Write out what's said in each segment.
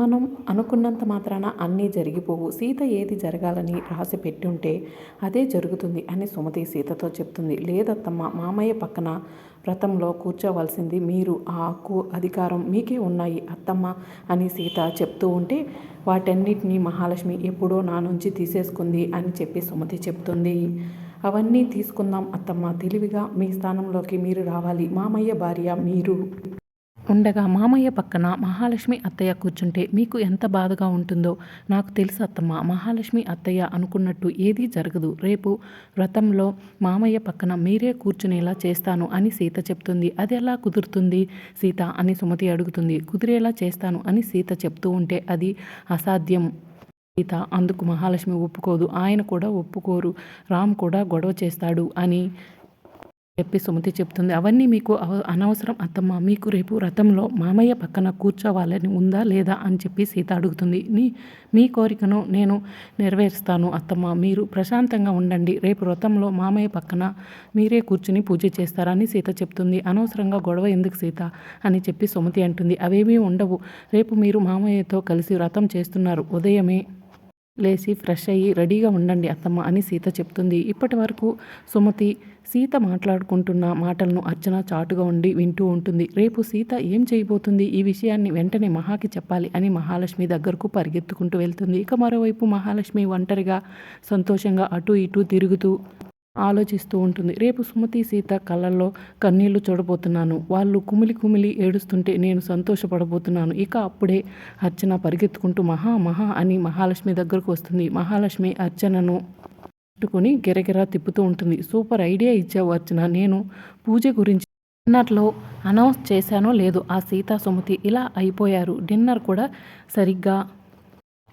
మనం అనుకున్నంత మాత్రాన అన్నీ జరిగిపోవు. సీత ఏది జరగాలని రాసి పెట్టుంటే అదే జరుగుతుంది అని సుమతి సీతతో చెప్తుంది. లేదత్తమ్మ మామయ్య పక్కన వ్రతంలో కూర్చోవలసింది మీరు ఆ హక్కు అధికారం మీకే ఉన్నాయి అత్తమ్మ అని సీత చెప్తూ ఉంటే వాటన్నిటినీ మహాలక్ష్మి ఎప్పుడో నా నుంచి తీసేసుకుంది అని చెప్పి సుమతి చెప్తుంది. అవన్నీ తీసుకుందాం అత్తమ్మ తెలివిగా మీ స్థానంలోకి మీరు రావాలి. మామయ్య భార్య మీరు. ఉండగా మామయ్య పక్కన మహాలక్ష్మి అత్తయ్య కూర్చుంటే మీకు ఎంత బాధగా ఉంటుందో నాకు తెలుసు అత్తమ్మ. మహాలక్ష్మి అత్తయ్య అనుకున్నట్టు ఏదీ జరగదు. రేపు వ్రతంలో మామయ్య పక్కన మీరే కూర్చునేలా చేస్తాను అని సీత చెప్తుంది. అది ఎలా కుదురుతుంది? సీత అని సుమతి అడుగుతుంది. కుదిరేలా చేస్తాను అని సీత చెప్తూ ఉంటే అది అసాధ్యం. సీత అందుకు మహాలక్ష్మి ఒప్పుకోదు. ఆయన కూడా ఒప్పుకోరు. రామ్ కూడా గొడవ చేస్తాడు అని చెప్పి సుమతి చెప్తుంది. అవన్నీ మీకు అవ- అనవసరం అత్తమ్మ. మీకు రేపు రథంలో మామయ్య పక్కన కూర్చోవాలని ఉందా లేదా అని చెప్పి సీత అడుగుతుంది. నీ మీ కోరికను నేను నెరవేరుస్తాను అత్తమ్మ. మీరు ప్రశాంతంగా ఉండండి. రేపు రథంలో మామయ్య పక్కన మీరే కూర్చుని పూజ చేస్తారని సీత చెప్తుంది. అనవసరంగా గొడవ ఎందుకు సీత అని చెప్పి సుమతి అంటుంది. అవేమీ ఉండవు. రేపు మీరు మామయ్యతో కలిసి వ్రతం చేస్తున్నారు. ఉదయమే లేచి ఫ్రెష్ అయ్యి రెడీగా ఉండండి అత్తమ్మ అని సీత చెప్తుంది. ఇప్పటి వరకు సుమతి సీత మాట్లాడుకుంటున్న మాటలను అర్చన చాటుగా ఉండి వింటూ ఉంటుంది. రేపు సీత ఏం చేయబోతుంది? ఈ విషయాన్ని వెంటనే మహాకి చెప్పాలి అని మహాలక్ష్మి దగ్గరకు పరిగెత్తుకుంటూ వెళ్తుంది. ఇక మరోవైపు మహాలక్ష్మి ఒంటరిగా సంతోషంగా అటు ఇటు తిరుగుతూ ఆలోచిస్తూ ఉంటుంది. రేపు సుమతి సీత కళ్ళల్లో కన్నీళ్ళు చూడబోతున్నాను వాళ్ళు కుమిలి కుమిలి ఏడుస్తుంటే నేను సంతోషపడబోతున్నాను. ఇక అప్పుడే అర్చన పరిగెత్తుకుంటూ మహా మహా అని మహాలక్ష్మి దగ్గరకు వస్తుంది. మహాలక్ష్మి అర్చనను పట్టుకొని గిరగిరా తిప్పుతూ ఉంటుంది. సూపర్ ఐడియా ఇచ్చావు అర్చన. నేను పూజ గురించి డిన్నర్లో అనౌన్స్ చేశానో లేదు ఆ సీతా సుమతి ఇలా అయిపోయారు. డిన్నర్ కూడా సరిగ్గా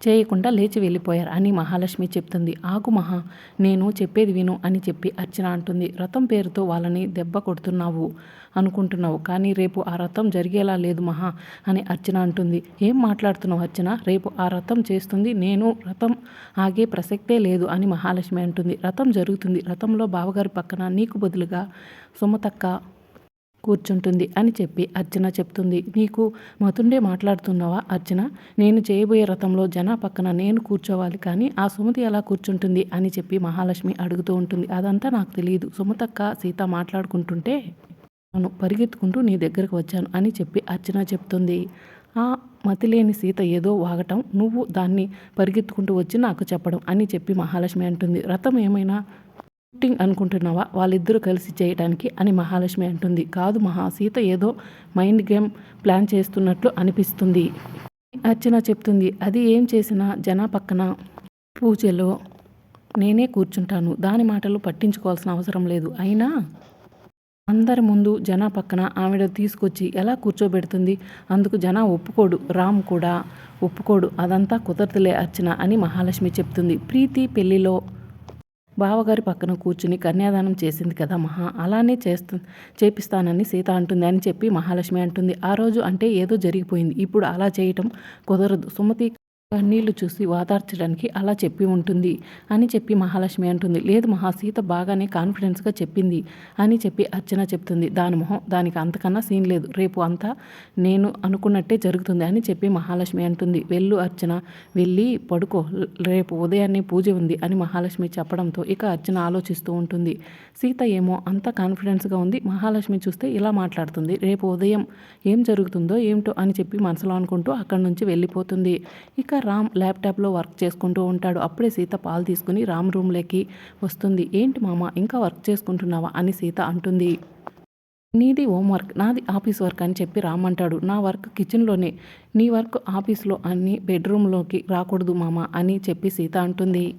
చేయకుండా లేచి వెళ్ళిపోయారు అని మహాలక్ష్మి చెప్తుంది. ఆగు మహా నేను చెప్పేది విను అని చెప్పి అర్చన అంటుంది. రథం పేరుతో వాళ్ళని దెబ్బ కొడుతున్నావు అనుకుంటున్నావు కానీ రేపు ఆ రథం జరిగేలా లేదు మహా అని అర్చన అంటుంది. ఏం మాట్లాడుతున్నావు అర్చన? రేపు ఆ రథం చేస్తుంది నేను రథం ఆగే ప్రసక్తే లేదు అని మహాలక్ష్మి అంటుంది. రథం జరుగుతుంది. రథంలో బావగారి పక్కన నీకు బదులుగా సుమతక్క కూర్చుంటుంది అని చెప్పి అర్చన చెప్తుంది. నీకు మతుండే మాట్లాడుతున్నావా అర్చన? నేను చేయబోయే రథంలో జన పక్కన నేను కూర్చోవాలి కానీ ఆ సుమతి ఎలా కూర్చుంటుంది అని చెప్పి మహాలక్ష్మి అడుగుతూ ఉంటుంది. అదంతా నాకు తెలియదు సుమతక్క సీత మాట్లాడుకుంటుంటే నేను పరిగెత్తుకుంటూ నీ దగ్గరకు వచ్చాను అని చెప్పి అర్చన చెప్తుంది. ఆ మతిలేని సీత ఏదో వాగటం నువ్వు దాన్ని పరిగెత్తుకుంటూ వచ్చి నాకు చెప్పడం అని చెప్పి మహాలక్ష్మి అంటుంది. రథం ఏమైనా షూటింగ్ అనుకుంటున్నావా? వాళ్ళిద్దరూ కలిసి చేయడానికి అని మహాలక్ష్మి అంటుంది. కాదు మహా సీత ఏదో మైండ్ గేమ్ ప్లాన్ చేస్తున్నట్లు అనిపిస్తుంది. అర్చన చెప్తుంది అది ఏం చేసినా జనా పక్కన పూజలో నేనే కూర్చుంటాను. దాని మాటలు పట్టించుకోవాల్సిన అవసరం లేదు. అయినా అందరి ముందు జనా పక్కన ఆవిడ తీసుకొచ్చి ఎలా కూర్చోబెడుతుంది? అందుకు జనా ఒప్పుకోడు. రామ్ కూడా ఒప్పుకోడు. అదంతా కుదరదులే అర్చన అని మహాలక్ష్మి చెప్తుంది. ప్రీతి పెళ్ళిలో బావగారి పక్కన కూర్చుని కన్యాదానం చేసింది కదా మహా అలానే చేస్తు చేపిస్తానని సీత అంటుంది అని చెప్పి మహాలక్ష్మి అంటుంది. ఆ రోజు అంటే ఏదో జరిగిపోయింది. ఇప్పుడు అలా చేయటం కుదరదు. సుమతి కన్నీళ్ళు చూసి వాదార్చడానికి అలా చెప్పి ఉంటుంది. అని చెప్పి మహాలక్ష్మి అంటుంది. లేదు మహా సీత బాగానే కాన్ఫిడెన్స్గా చెప్పింది అని చెప్పి అర్చన చెప్తుంది. దాని మొహం దానికి అంతకన్నా సీన్ లేదు. రేపు అంతా నేను అనుకున్నట్టే జరుగుతుంది అని చెప్పి మహాలక్ష్మి అంటుంది. వెళ్ళు అర్చన వెళ్ళి పడుకో. రేపు ఉదయాన్నే పూజ ఉంది అని మహాలక్ష్మి చెప్పడంతో ఇక అర్చన ఆలోచిస్తూ ఉంటుంది. సీత ఏమో అంత కాన్ఫిడెన్స్గా ఉంది. మహాలక్ష్మి చూస్తే ఇలా మాట్లాడుతుంది. రేపు ఉదయం ఏం జరుగుతుందో ఏమిటో అని చెప్పి మనసులో అనుకుంటూ అక్కడి నుంచి వెళ్ళిపోతుంది. ఇక రామ్ ల్యాప్టాప్లో వర్క్ చేసుకుంటూ ఉంటాడు. అప్పుడే సీత పాలు తీసుకుని రామ్ రూమ్లోకి వస్తుంది. ఏంటి మామ ఇంకా వర్క్ చేసుకుంటున్నావా? అని సీత అంటుంది. నీది హోంవర్క్ నాది ఆఫీస్ వర్క్ అని చెప్పి రామంటాడు నా వర్క్ కిచెన్లోనే నీ వర్క్ ఆఫీస్లో అన్ని బెడ్రూమ్లోకి రాకూడదు మామ అని చెప్పి సీత అంటుంది.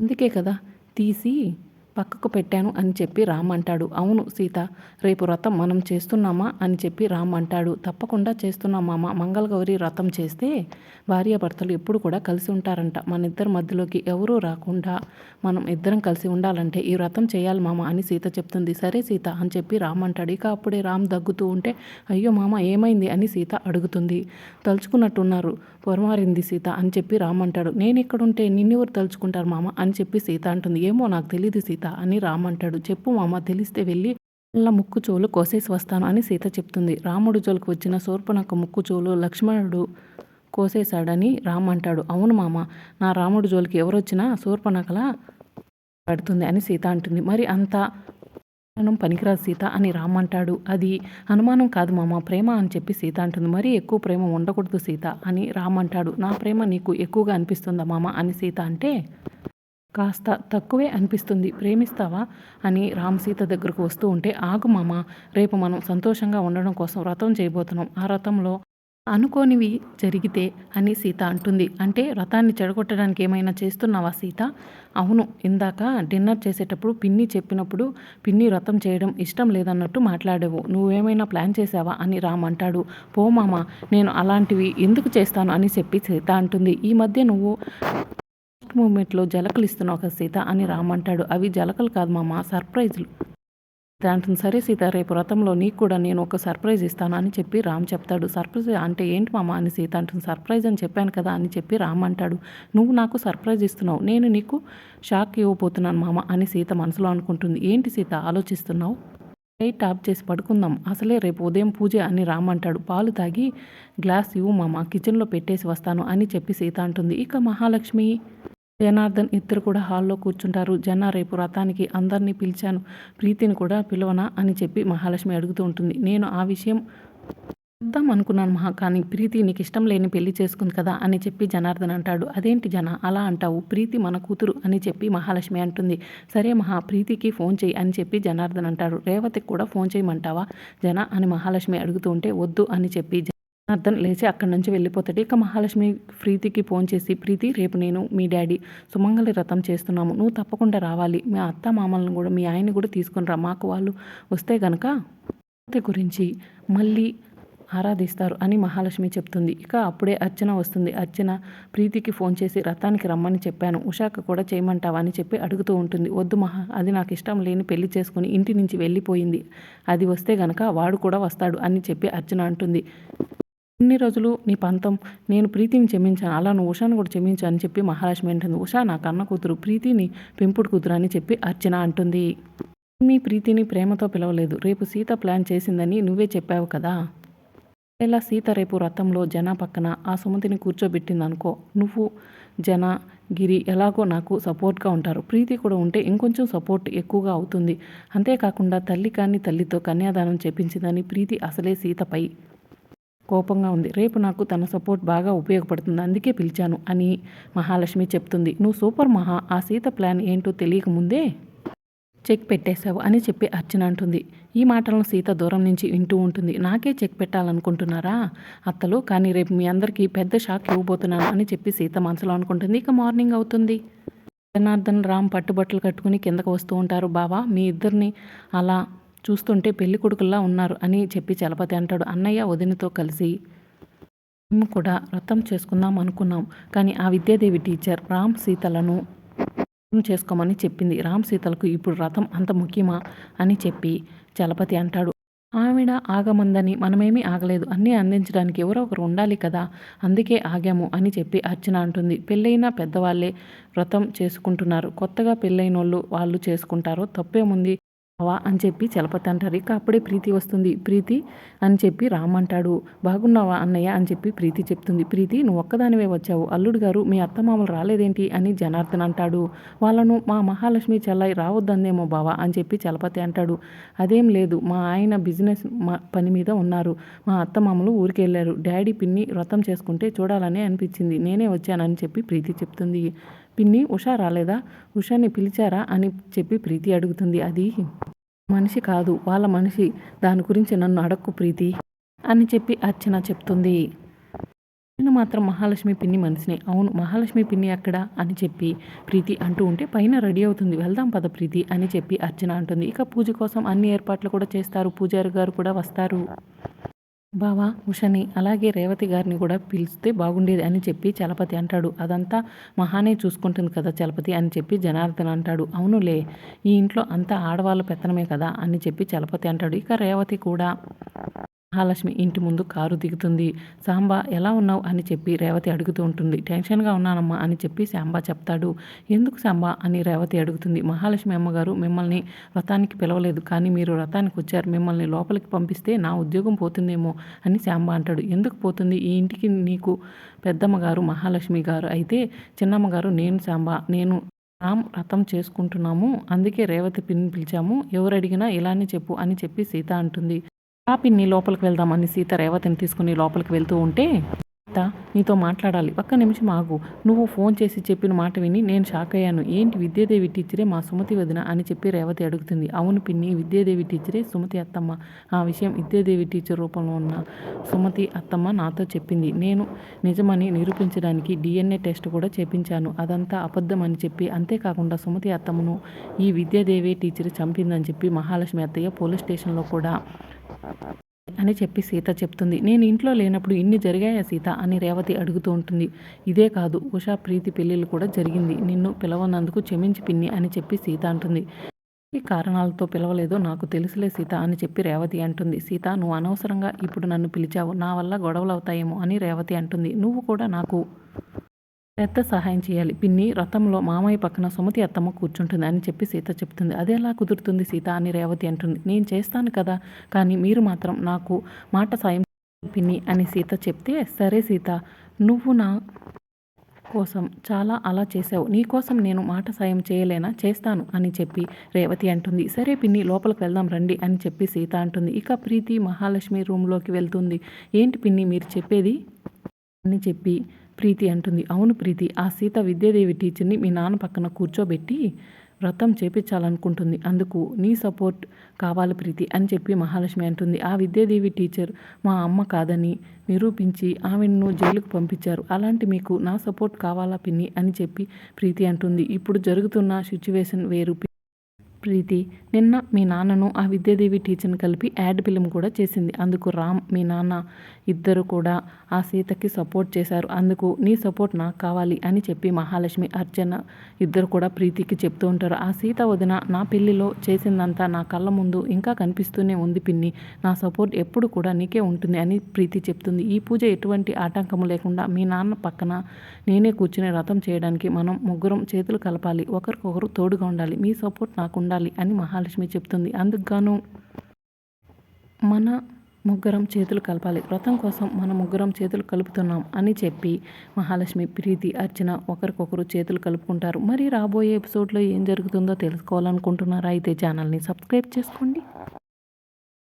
అందుకే కదా తీసి పక్కకు పెట్టాను అని చెప్పి రామ్ అంటాడు. అవును సీత రేపు వ్రతం మనం చేస్తున్నామా అని చెప్పి రామ్ అంటాడు. తప్పకుండా చేస్తున్నాం మామ. మంగళగౌరి వ్రతం చేస్తే భార్యాభర్తలు ఎప్పుడు కూడా కలిసి ఉంటారంట. మన ఇద్దరి మధ్యలోకి ఎవరూ రాకుండా మనం ఇద్దరం కలిసి ఉండాలంటే ఈ వ్రతం చేయాలి మామ అని సీత చెప్తుంది. సరే సీత అని చెప్పి రామ్ అంటాడు. ఇక అప్పుడే రామ్ దగ్గుతూ ఉంటే అయ్యో మామ ఏమైంది అని సీత అడుగుతుంది. తలుచుకున్నట్టున్నారు. పొరమారింది సీత అని చెప్పి రామ్ అంటాడు. నేను ఇక్కడుంటే నిన్నెవరు తలుచుకుంటారు మామ అని చెప్పి సీత అంటుంది. ఏమో నాకు తెలియదు సీత. సీత అని రామ్ అంటాడు. చెప్పు మామ తెలిస్తే వెళ్ళి వాళ్ళ ముక్కు చోలు కోసేసి వస్తాను అని సీత చెప్తుంది. రాముడు జోలికి వచ్చిన శూర్పణఖ ముక్కు చోలు లక్ష్మణుడు కోసేశాడని రామ్ అంటాడు. అవును మామ నా రాముడు జోలికి ఎవరొచ్చినా శూర్పణఖల పడుతుంది అని సీత అంటుంది. మరి అంత అనుమానం పనికిరాదు సీత అని రామ్ అంటాడు. అది అనుమానం కాదు మామ ప్రేమ అని చెప్పి సీత అంటుంది. మరీ ఎక్కువ ప్రేమ ఉండకూడదు సీత అని రామ్ అంటాడు. నా ప్రేమ నీకు ఎక్కువగా అనిపిస్తుందా మామ అని సీత అంటే కాస్త తక్కువే అనిపిస్తుంది. ప్రేమిస్తావా? అని రామ్ సీత దగ్గరకు వస్తూ ఉంటే ఆగు మామ రేపు మనం సంతోషంగా ఉండడం కోసం వ్రతం చేయబోతున్నాం. ఆ వ్రతంలో అనుకోనివి జరిగితే అని సీత అంటుంది. అంటే రథాన్ని చెడగొట్టడానికి ఏమైనా చేస్తున్నావా సీత? అవును ఇందాక డిన్నర్ చేసేటప్పుడు పిన్ని చెప్పినప్పుడు పిన్ని వ్రతం చేయడం ఇష్టం లేదన్నట్టు మాట్లాడేవు. నువ్వేమైనా ప్లాన్ చేసావా అని రామ్ అంటాడు. పో మామ నేను అలాంటివి ఎందుకు చేస్తాను? అని చెప్పి సీత అంటుంది. ఈ మధ్య నువ్వు మూమెంట్లో జలకలు ఇస్తున్నావు ఒక సీత అని రామంటాడు అవి జలకలు కాదు మామ సర్ప్రైజ్లు. దాంట్లో సరే సీత రేపు వ్రతంలో నీకు కూడా నేను ఒక సర్ప్రైజ్ ఇస్తాను అని చెప్పి రామ్ చెప్తాడు. సర్ప్రైజ్ అంటే ఏంటి మామ అని సీత అంటుంది. సర్ప్రైజ్ అని చెప్పాను కదా అని చెప్పి రామ్ అంటాడు. నువ్వు నాకు సర్ప్రైజ్ ఇస్తున్నావు నేను నీకు షాక్ ఇవ్వబోతున్నాను మామ అని సీత మనసులో అనుకుంటుంది. ఏంటి సీత ఆలోచిస్తున్నావు? లైట్ ఆఫ్ చేసి పడుకుందాం. అసలే రేపు ఉదయం పూజ అని రామ్ అంటాడు. పాలు తాగి గ్లాస్ ఇవ్వు మామ కిచెన్లో పెట్టేసి వస్తాను అని చెప్పి సీత అంటుంది. ఇక మహాలక్ష్మి జనార్దన్ ఇద్దరు కూడా హాల్లో కూర్చుంటారు. జన రేపు రథానికి అందరినీ పిలిచాను. ప్రీతిని కూడా పిలవనా అని చెప్పి మహాలక్ష్మి అడుగుతూ ఉంటుంది. నేను ఆ విషయం చూద్దాం అనుకున్నాను మహా కానీ ప్రీతి నీకు ఇష్టం లేని పెళ్ళి చేసుకుంది కదా అని చెప్పి జనార్దన్ అంటాడు. అదేంటి జన అలా అంటావు? ప్రీతి మన కూతురు అని చెప్పి మహాలక్ష్మి అంటుంది. సరే మహా ప్రీతికి ఫోన్ చేయి అని చెప్పి జనార్దన్ అంటాడు. రేవతికి కూడా ఫోన్ చేయమంటావా? జన అని మహాలక్ష్మి అడుగుతూ ఉంటే వద్దు అని చెప్పి అర్థం లేచి అక్కడి నుంచి వెళ్ళిపోతాడు. ఇక మహాలక్ష్మి ప్రీతికి ఫోన్ చేసి ప్రీతి రేపు నేను మీ డాడీ సుమంగళి రథం చేస్తున్నాము. నువ్వు తప్పకుండా రావాలి. మీ అత్త మామలను కూడా మీ ఆయన్ని కూడా తీసుకుని రా. మాకు వాళ్ళు వస్తే గనక రేవతి గురించి మళ్ళీ ఆరాధిస్తారు అని మహాలక్ష్మి చెప్తుంది. ఇక అప్పుడే అర్చన వస్తుంది. అర్చన ప్రీతికి ఫోన్ చేసి రథానికి రమ్మని చెప్పాను. ఉషాక కూడా చేయమంటావా? అని చెప్పి అడుగుతూ ఉంటుంది. వద్దు మహా అది నాకు ఇష్టం లేని పెళ్ళి చేసుకుని ఇంటి నుంచి వెళ్ళిపోయింది. అది వస్తే గనక వాడు కూడా వస్తాడు అని చెప్పి అర్చన అంటుంది. ఇన్ని రోజులు నీ పంతం నేను ప్రీతిని క్షమించాను. అలా నువ్వు ఉషాను కూడా క్షమించాను అని చెప్పి మహాలక్ష్మి అంటుంది. ఉషా నా కన్న కూతురు ప్రీతిని పెంపుడు కూతురు అని చెప్పి అర్చన అంటుంది. మీ ప్రీతిని ప్రేమతో పిలవలేదు. రేపు సీత ప్లాన్ చేసిందని నువ్వే చెప్పావు కదా. ఇలా సీత రేపు రథంలో జన పక్కన ఆ సుమతిని కూర్చోబెట్టింది అనుకో నువ్వు జన గిరి ఎలాగో నాకు సపోర్ట్గా ఉంటారు. ప్రీతి కూడా ఉంటే ఇంకొంచెం సపోర్ట్ ఎక్కువగా అవుతుంది. అంతేకాకుండా తల్లి కాని తల్లితో కన్యాదానం చేపించిందని ప్రీతి అసలే సీతపై కోపంగా ఉంది. రేపు నాకు తన సపోర్ట్ బాగా ఉపయోగపడుతుంది. అందుకే పిలిచాను అని మహాలక్ష్మి చెప్తుంది. నువ్వు సూపర్ మహా ఆ సీత ప్లాన్ ఏంటో తెలియకముందే చెక్ పెట్టేశావు అని చెప్పి అర్చన అంటుంది. ఈ మాటలను సీత దూరం నుంచి వింటూ ఉంటుంది. నాకే చెక్ పెట్టాలనుకుంటున్నారా? అత్తలు కానీ రేపు మీ అందరికీ పెద్ద షాక్ ఇవ్వబోతున్నాను అని చెప్పి సీత మనసులో అనుకుంటుంది. ఇక మార్నింగ్ అవుతుంది. జనార్దన్ రామ్ పట్టుబట్టలు కట్టుకుని కిందకు వస్తూ ఉంటారు. బావా మీ ఇద్దరిని అలా చూస్తుంటే పెళ్ళి కొడుకుల్లా ఉన్నారు అని చెప్పి చలపతి అంటాడు. అన్నయ్య వదినతో కలిసి మేము కూడా వ్రతం చేసుకుందాం అనుకున్నాం కానీ ఆ విద్యాదేవి టీచర్ రామ్ సీతలను చేసుకోమని చెప్పింది. రామ్ సీతలకు ఇప్పుడు వ్రతం అంత ముఖ్యమా? అని చెప్పి చలపతి అంటాడు. ఆవిడ ఆగమందని మనమేమీ ఆగలేదు. అన్నీ అందించడానికి ఎవరో ఒకరు ఉండాలి కదా అందుకే ఆగాము అని చెప్పి అర్చన అంటుంది. పెళ్ళైన పెద్దవాళ్ళే వ్రతం చేసుకుంటున్నారు. కొత్తగా పెళ్ళైన వాళ్ళు వాళ్ళు చేసుకుంటారో తప్పేముంది? వా అని చెప్పి చలపతి అంటారు. ఇక అప్పుడే ప్రీతి వస్తుంది. ప్రీతి అని చెప్పి రామ్ అంటాడు. బాగున్నావా అన్నయ్య అని చెప్పి ప్రీతి చెప్తుంది. ప్రీతి నువ్వు ఒక్కదానివే వచ్చావు. అల్లుడు గారు మీ అత్తమామలు రాలేదేంటి? అని జనార్దన్ అంటాడు. వాళ్ళను మా మహాలక్ష్మి చెల్లై రావద్దందేమో బావా అని చెప్పి చలపతి అంటాడు. అదేం లేదు. మా ఆయన బిజినెస్ పని మీద ఉన్నారు. మా అత్తమామలు ఊరికి వెళ్ళారు. డాడీ పిన్ని వ్రతం చేసుకుంటే చూడాలని అనిపించింది. నేనే వచ్చానని చెప్పి ప్రీతి చెప్తుంది. పిన్ని ఉషా రాలేదా? ఉషాని పిలిచారా? అని చెప్పి ప్రీతి అడుగుతుంది. అది మనిషి కాదు వాళ్ళ మనిషి. దాని గురించి నన్ను అడక్కు ప్రీతి అని చెప్పి అర్చన చెప్తుంది. నేను మాత్రం మహాలక్ష్మి పిన్ని మనిషిని. అవును మహాలక్ష్మి పిన్ని అక్కడ అని చెప్పి ప్రీతి అంటూ ఉంటే పైన రెడీ అవుతుంది. వెళ్దాం పద ప్రీతి అని చెప్పి అర్చన అంటుంది. ఇక పూజ కోసం అన్ని ఏర్పాట్లు కూడా చేస్తారు. పూజారి గారు కూడా వస్తారు. బావా ఉషని అలాగే రేవతి గారిని కూడా పిలిస్తే బాగుండేది అని చెప్పి చలపతి అంటాడు. అదంతా మహానే చూసుకుంటుంది కదా చలపతి అని చెప్పి జనార్దన్ అంటాడు. అవునులే ఈ ఇంట్లో అంతా ఆడవాళ్ళ పెత్తనమే కదా అని చెప్పి చలపతి అంటాడు. ఇక రేవతి కూడా మహాలక్ష్మి ఇంటి ముందు కారు దిగుతుంది. సాంబా ఎలా ఉన్నావు? అని చెప్పి రేవతి అడుగుతూ ఉంటుంది. టెన్షన్గా ఉన్నానమ్మా అని చెప్పి శాంబా చెప్తాడు. ఎందుకు శాంబా? అని రేవతి అడుగుతుంది. మహాలక్ష్మి అమ్మగారు మిమ్మల్ని వ్రతానికి పిలవలేదు కానీ మీరు వ్రతానికి వచ్చారు. మిమ్మల్ని లోపలికి పంపిస్తే నా ఉద్యోగం పోతుందేమో అని శాంబా అంటాడు. ఎందుకు పోతుంది? ఈ ఇంటికి నీకు పెద్దమ్మగారు మహాలక్ష్మి గారు అయితే చిన్నమ్మగారు నేను శాంబా. నేను రామ్ వ్రతం చేసుకుంటున్నాము. అందుకే రేవతి పిన్ని పిలిచాము. ఎవరు అడిగినా ఇలానే చెప్పు అని చెప్పి సీత అంటుంది. ఆ పిన్ని లోపలికి వెళ్దామని సీత రేవతిని తీసుకుని లోపలికి వెళ్తూ ఉంటే సీత నీతో మాట్లాడాలి. ఒక్క నిమిషం ఆగు. నువ్వు ఫోన్ చేసి చెప్పిన మాట విని నేను షాక్ అయ్యాను. ఏంటి విద్యాదేవి టీచరే మా సుమతి వదిన అని చెప్పి రేవతి అడుగుతుంది. అవును పిన్ని విద్యాదేవి టీచరే సుమతి అత్తమ్మ. ఆ విషయం విద్యాదేవి టీచర్ రూపంలో ఉన్న సుమతి అత్తమ్మ నాతో చెప్పింది. నేను నిజమని నిరూపించడానికి డిఎన్ఏ టెస్ట్ కూడా చేపించాను. అదంతా అబద్ధం అని చెప్పి అంతేకాకుండా సుమతి అత్తమ్మను ఈ విద్యాదేవి టీచర్ చంపిందని చెప్పి మహాలక్ష్మి అత్తయ్య పోలీస్ స్టేషన్లో కూడా అని చెప్పి సీత చెప్తుంది. నేను ఇంట్లో లేనప్పుడు ఇన్ని జరిగాయా సీత? అని రేవతి అడుగుతూ ఉంటుంది. ఇదే కాదు ఉషా ప్రీతి పెళ్ళిళ్ళు కూడా జరిగింది. నిన్ను పిలవనందుకు క్షమించి పిన్ని అని చెప్పి సీత అంటుంది. ఈ కారణాలతో పిలవలేదో నాకు తెలుసులే సీత అని చెప్పి రేవతి అంటుంది. సీత నువ్వు అనవసరంగా ఇప్పుడు నన్ను పిలిచావు. నా వల్ల గొడవలు అవుతాయేమో అని రేవతి అంటుంది. నువ్వు కూడా నాకు పెద్ద సహాయం చేయాలి. పిన్ని రథంలో మామయ్య పక్కన సుమతి అత్తమ్మ కూర్చుంటుంది అని చెప్పి సీత చెప్తుంది. అది ఎలా కుదురుతుంది సీత? అని రేవతి అంటుంది. నేను చేస్తాను కదా కానీ మీరు మాత్రం నాకు మాట సాయం పిన్ని అని సీత చెప్తే సరే సీత నువ్వు నా కోసం చాలా అలా చేసావు నీకోసం నేను మాట సాయం చేయలేనా? చేస్తాను అని చెప్పి రేవతి అంటుంది. సరే పిన్ని లోపలికి వెళ్దాం రండి అని చెప్పి సీత అంటుంది. ఇక ప్రీతి మహాలక్ష్మి రూమ్లోకి వెళ్తుంది. ఏంటి పిన్ని మీరు చెప్పేది? అని చెప్పి ప్రీతి అంటుంది. అవును ప్రీతి ఆ సీత విద్యాదేవి టీచర్ని మీ నాన్న పక్కన కూర్చోబెట్టి వ్రతం చేపించాలనుకుంటుంది. అందుకు నీ సపోర్ట్ కావాలి ప్రీతి అని చెప్పి మహాలక్ష్మి అంటుంది. ఆ విద్యాదేవి టీచర్ మా అమ్మ కాదని నిరూపించి ఆమెను జైలుకు పంపించారు. అలాంటి మీకు నా సపోర్ట్ కావాలా పిన్ని అని చెప్పి ప్రీతి అంటుంది. ఇప్పుడు జరుగుతున్న సిచ్యువేషన్ వేరు. ప్రీతి నిన్న మీ నాన్నను ఆ విద్యాదేవి టీచర్ని కలిపి యాడ్ ఫిలిం కూడా చేసింది. అందుకు రామ్ మీ నాన్న ఇద్దరు కూడా ఆ సీతకి సపోర్ట్ చేశారు. అందుకు నీ సపోర్ట్ నాకు కావాలి అని చెప్పి మహాలక్ష్మి అర్చన ఇద్దరు కూడా ప్రీతికి చెప్తూ ఉంటారు. ఆ సీత వదిన నా పెళ్ళిలో చేసిందంతా నా కళ్ళ ముందు ఇంకా కనిపిస్తూనే ఉంది పిన్ని. నా సపోర్ట్ ఎప్పుడు కూడా నీకే ఉంటుంది అని ప్రీతి చెప్తుంది. ఈ పూజ ఎటువంటి ఆటంకము లేకుండా మీ నాన్న పక్కన నేనే కూర్చుని రథం చేయడానికి మనం ముగ్గురం చేతులు కలపాలి. ఒకరికొకరు తోడుగా ఉండాలి. మీ సపోర్ట్ నాకు ఉండాలి అని మహాలక్ష్మి చెప్తుంది. అందుకుగాను మన ముగ్గురం చేతులు కలపాలి. వ్రతం కోసం మన ముగ్గురం చేతులు కలుపుతున్నాం అని చెప్పి మహాలక్ష్మి ప్రీతి అర్చన ఒకరికొకరు చేతులు కలుపుకుంటారు. మరి రాబోయే ఎపిసోడ్లో ఏం జరుగుతుందో తెలుసుకోవాలనుకుంటున్నారా? అయితే ఛానల్ని సబ్స్క్రైబ్ చేసుకోండి.